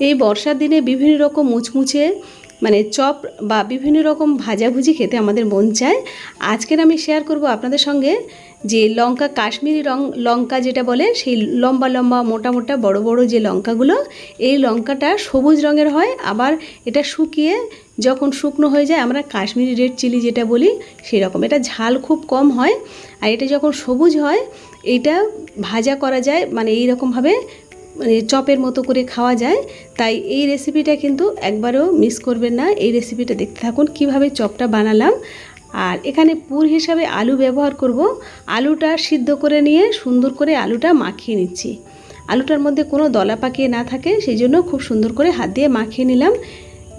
এই বর্ষার দিনে বিভিন্ন রকম মুচমুচে মানে চপ বা বিভিন্ন রকম ভাজাভুজি খেতে আমাদের মন চায়। আজকের আমি শেয়ার করব আপনাদের সঙ্গে যে লঙ্কা, কাশ্মীরি রং, লঙ্কা যেটা বলে, সেই লম্বা লম্বা, মোটা মোটা, বড় বড় যে লঙ্কাগুলো, এই লঙ্কাটা সবুজ রঙের হয়। আবার এটা শুকিয়ে যখন শুকনো হয়ে যায়, আমরা কাশ্মীরি রেড চিলি যেটা বলি সেই রকম এটা ঝাল খুব কম হয়। আর এটা যখন সবুজ হয় এটা ভাজা করা যায় মানে এই রকমভাবে মানে চপের মতো করে খাওয়া যায়, তাই এই রেসিপিটা কিন্তু একবারও মিস করবেন না। এই রেসিপিটা দেখতে থাকুন, কীভাবে চপটা বানালাম। আর এখানে পুর হিসাবে আলু ব্যবহার করব। আলুটা সিদ্ধ করে নিয়ে সুন্দর করে আলুটা মাখিয়ে নিচ্ছি। আলুটার মধ্যে কোনো দলা পাকিয়ে না থাকে, সেই জন্য খুব সুন্দর করে হাত দিয়ে মাখিয়ে নিলাম।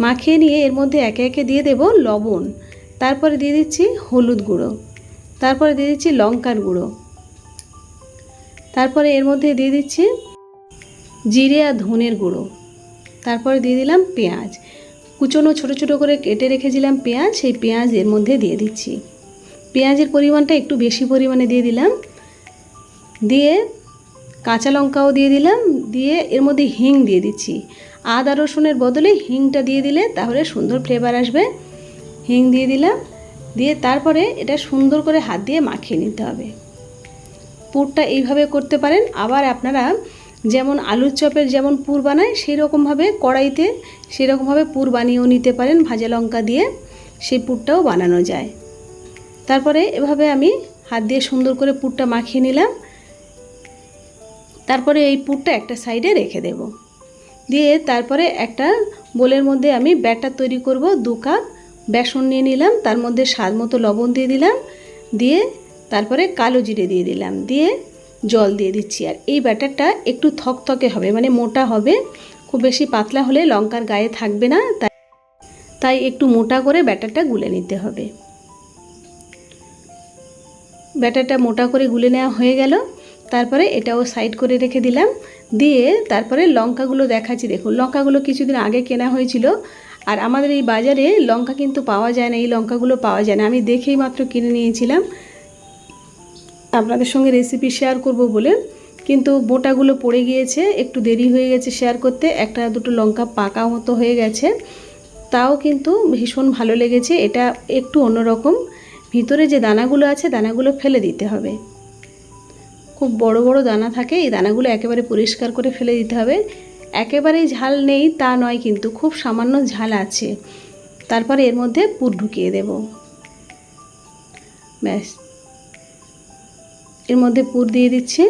মাখিয়ে নিয়ে এর মধ্যে একে একে দিয়ে দেব লবণ। তারপরে দিয়ে দিচ্ছি হলুদ গুঁড়ো। তারপরে দিয়ে দিচ্ছি লঙ্কার গুঁড়ো। তারপরে এর মধ্যে দিয়ে দিচ্ছি জিরে আর ধনের গুঁড়ো। তারপরে দিয়ে দিলাম পেঁয়াজ। কুচনো ছোটো ছোটো করে কেটে রেখেছিলাম পেঁয়াজ, সেই পেঁয়াজ এর মধ্যে দিয়ে দিচ্ছি। পেঁয়াজের পরিমাণটা একটু বেশি পরিমাণে দিয়ে দিলাম। দিয়ে কাঁচা লঙ্কাও দিয়ে দিলাম। দিয়ে এর মধ্যে হিং দিয়ে দিচ্ছি। আদা রসুনের বদলে হিংটা দিয়ে দিলে তাহলে সুন্দর ফ্লেভার আসবে। হিং দিয়ে দিলাম। দিয়ে তারপরে এটা সুন্দর করে হাত দিয়ে মাখিয়ে নিতে হবে। পুরটা এইভাবে করতে পারেন। আবার আপনারা যেমন আলুর চপের যেমন পুর বানায় সেই রকমভাবে কড়াইতে সেই রকমভাবে পুর বানিয়েও নিতে পারেন, ভাজা লঙ্কা দিয়ে সেই পুরটাও বানানো যায়। তারপরে এভাবে আমি হাত দিয়ে সুন্দর করে পুরটা মাখিয়ে নিলাম। তারপরে এই পুরটা একটা সাইডে রেখে দেব। দিয়ে তারপরে একটা বোলের মধ্যে আমি ব্যাটার তৈরি করব, দু কাপ বেসন নিয়ে নিলাম, তার মধ্যে স্বাদ মতো লবণ দিয়ে দিলাম, দিয়ে তারপরে কালো জিরে দিয়ে দিলাম। দিয়ে জল দিয়ে দিচ্ছি। আর এই ব্যাটারটা একটু থকথকে হবে মানে মোটা হবে। খুব বেশি পাতলা হলে লঙ্কার গায়ে থাকবে না, তাই তাই একটু মোটা করে ব্যাটারটা গুলে নিতে হবে। ব্যাটারটা মোটা করে গুলে নেওয়া হয়ে গেল। তারপরে এটাও সাইড করে রেখে দিলাম। দিয়ে তারপরে লঙ্কাগুলো দেখাচ্ছি। দেখুন, লঙ্কাগুলো কিছুদিন আগে কেনা হয়েছিল। আর আমাদের এই বাজারে লঙ্কা কিন্তু পাওয়া যায় না, এই লঙ্কাগুলো পাওয়া যায় না। আমি দেখেই মাত্র কিনে নিয়েছিলাম। আপনাদের সঙ্গে রেসিপি শেয়ার করব বলে, কিন্তু বোটাগুলো পড়ে গিয়েছে, একটু দেরি হয়ে গেছে শেয়ার করতে, একটা দুটো লঙ্কা পাকা মতো হয়ে গেছে। তাও কিন্তু ভীষণ ভালো লেগেছে, এটা একটু অন্যরকম। ভিতরে যে দানাগুলো আছে, দানাগুলো ফেলে দিতে হবে। খুব বড় বড় দানা থাকে, এই দানাগুলো একেবারে পরিষ্কার করে ফেলে দিতে হবে। একেবারেই ঝাল নেই, তা নয় কিন্তু খুব সামান্য ঝাল আছে। তারপরে এর মধ্যে পুর ঢুকিয়ে দেব। ব্যাস। এর মধ্যে পুর দিয়ে দিচ্ছি।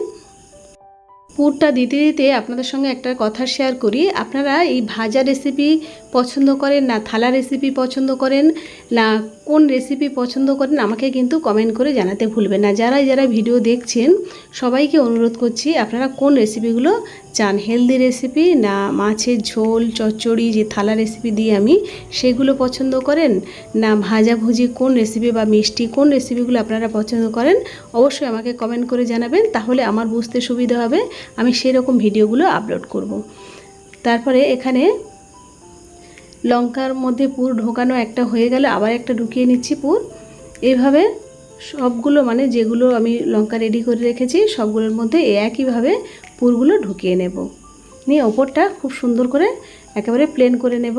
পুরটা দিতে দিতে আপনাদের সঙ্গে একটা কথা শেয়ার করি। আপনারা এই ভাজা রেসিপি পছন্দ করেন, না থালা রেসিপি পছন্দ করেন, না কোন রেসিপি পছন্দ করেন, আমাকে কিন্তু কমেন্ট করে জানাতে ভুলবেন না। যারা যারা ভিডিও দেখছেন, সবাইকে অনুরোধ করছি, আপনারা কোন রেসিপিগুলো চান? হেলদি রেসিপি না মাছের ঝোল, চচ্চড়ি, যে থালা রেসিপি দিয়ে আমি সেগুলো পছন্দ করেন, না ভাজাভুজি কোন রেসিপি বা মিষ্টি কোন রেসিপিগুলো আপনারা পছন্দ করেন, অবশ্যই আমাকে কমেন্ট করে জানাবেন, তাহলে আমার বুঝতে সুবিধা হবে, আমি সেই রকম ভিডিওগুলো আপলোড করব। তারপরে এখানে লঙ্কার মধ্যে পুর ঢোকানো একটা হয়ে গেলে, আবার একটা ঢুকিয়ে নিচ্ছি পুর। এইভাবে সবগুলো মানে যেগুলো আমি লঙ্কা রেডি করে রেখেছি, সবগুলোর মধ্যে একইভাবে পুরগুলো ঢুকিয়ে নেব। নিয়ে ওপরটা খুব সুন্দর করে একেবারে প্লেন করে নেব।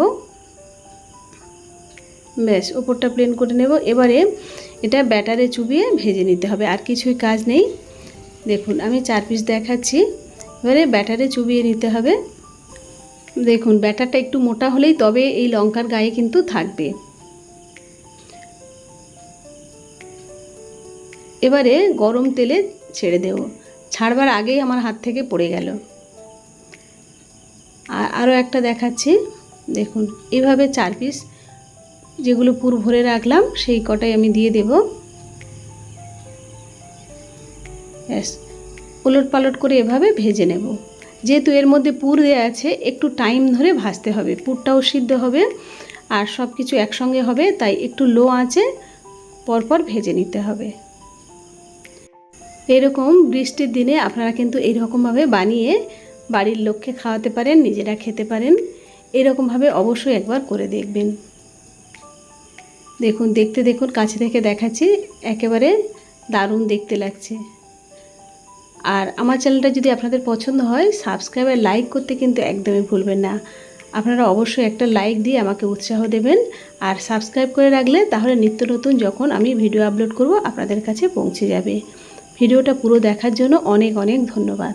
ব্যাস, ওপরটা প্লেন করে নেব। এবারে এটা ব্যাটারে চুবিয়ে ভেজে নিতে হবে, আর কিছুই কাজ নেই। দেখুন, আমি চার পিস দেখাচ্ছি। এবারে ব্যাটারে চুবিয়ে নিতে হবে। দেখুন, ব্যাটারটা একটু মোটা হলেই তবে এই লঙ্কার গায়ে কিন্তু থাকবে। এবারে গরম তেলে ছেড়ে দেব। ছাড়বার আগেই আমার হাত থেকে পড়ে গেল। আর আরও একটা দেখাচ্ছি। দেখুন, এভাবে চার পিস যেগুলো পুর ভরে রাখলাম, সেই কটাই আমি দিয়ে দেব। ব্যাস উলট পালট করে এভাবে ভেজে নেব। যেহেতু এর মধ্যে পুর দেওয়া আছে, একটু টাইম ধরে ভাজতে হবে। পুরটাও সিদ্ধ হবে আর সব কিছু একসঙ্গে হবে, তাই একটু লো আঁচে পরপর ভেজে নিতে হবে। এরকম বৃষ্টির দিনে আপনারা কিন্তু এইরকমভাবে বানিয়ে বাড়ির লোককে খাওয়াতে পারেন, নিজেরা খেতে পারেন। এরকমভাবে অবশ্যই একবার করে দেখবেন। দেখুন, দেখতে দেখুন, কাছে থেকে দেখাচ্ছি, একেবারে দারুণ দেখতে লাগছে। আর আমার চ্যানেলটা যদি আপনাদের পছন্দ হয় সাবস্ক্রাইব আর লাইক করতে কিন্তু একদমই ভুলবেন না। আপনারা অবশ্যই একটা লাইক দিয়ে আমাকে উৎসাহ দেবেন আর সাবস্ক্রাইব করে রাখলে তাহলে নিত্য নতুন যখন আমি ভিডিও আপলোড করব, আপনাদের কাছে পৌঁছে যাবে। ভিডিওটা পুরো দেখার জন্য অনেক অনেক ধন্যবাদ।